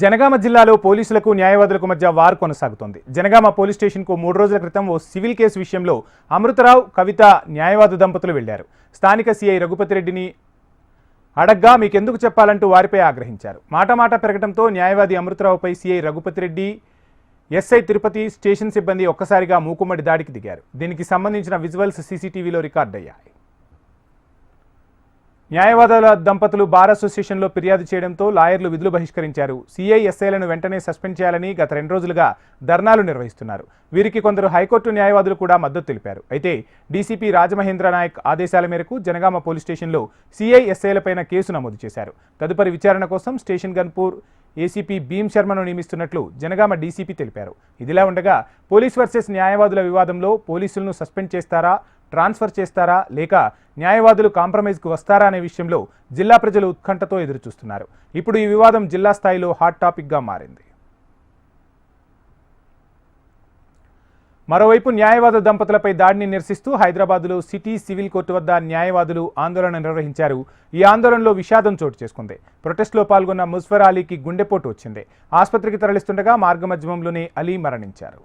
జనగామ జిల్లాలో పోలీసులకు న్యాయవాదులకు మధ్య వార్ కొనసాగుతోంది. జనగామ పోలీస్ స్టేషన్కు మూడు రోజుల క్రితం ఓ సివిల్ కేసు విషయంలో అమృతరావు కవిత న్యాయవాద దంపతులు వెళ్ళారు. స్థానిక సీఐ రఘుపతిరెడ్డిని అడగ్గా మీకెందుకు చెప్పాలంటూ వారిపై ఆగ్రహించారు. మాట మాట పెరగడంతో న్యాయవాది అమృతరావుపై CI Raghupathi Reddy SI Tirupathi station సిబ్బంది ఒక్కసారిగా మూకుమ్మడి దాడికి దిగారు. దీనికి సంబంధించిన విజువల్స్ సీసీటీవీలో రికార్డయ్యాయి. న్యాయవాదుల దంపతులు బార్ అసోసియేషన్లో ఫిర్యాదు చేయడంతో లాయర్లు విధులు బహిష్కరించారు. సిఐఎస్ఐలను వెంటనే సస్పెండ్ చేయాలని గత రెండు రోజులుగా ధర్నాలు నిర్వహిస్తున్నారు. వీరికి కొందరు హైకోర్టు న్యాయవాదులు కూడా మద్దతు తెలిపారు. అయితే డీసీపీ రాజమహేంద్ర నాయక్ ఆదేశాల మేరకు జనగామ పోలీస్ స్టేషన్లో సిఐఎస్ఐలపైన కేసు నమోదు చేశారు. తదుపరి విచారణ కోసం స్టేషన్ గన్పూర్ ఏసీపీ భీమ్ శర్మను నియమిస్తున్నట్లు జనగామ డీసీపీ తెలిపారు. ఇదిలా ఉండగా పోలీస్ వర్సెస్ న్యాయవాదుల వివాదంలో పోలీసులను సస్పెండ్ చేస్తారా ట్రాన్స్ఫర్ చేస్తారా లేక న్యాయవాదులు కాంప్రమైజ్కు వస్తారా అనే విషయంలో జిల్లా ప్రజలు ఉత్కంఠతో ఎదురుచూస్తున్నారు. ఇప్పుడు ఈ వివాదం జిల్లా స్థాయిలో హాట్ టాపిక్గా మారింది. మరోవైపు న్యాయవాద దంపతులపై దాడిని నిరసిస్తూ హైదరాబాద్లో సిటీ సివిల్ కోర్టు వద్ద న్యాయవాదులు ఆందోళన నిర్వహించారు. ఈ ఆందోళనలో విషాదం చోటు చేసుకుంది. ప్రొటెస్ట్లో పాల్గొన్న ముజ్ఫర్ అలీకి గుండెపోటు వచ్చింది. ఆసుపత్రికి తరలిస్తుండగా మార్గమధ్యమంలోనే అలీ మరణించారు.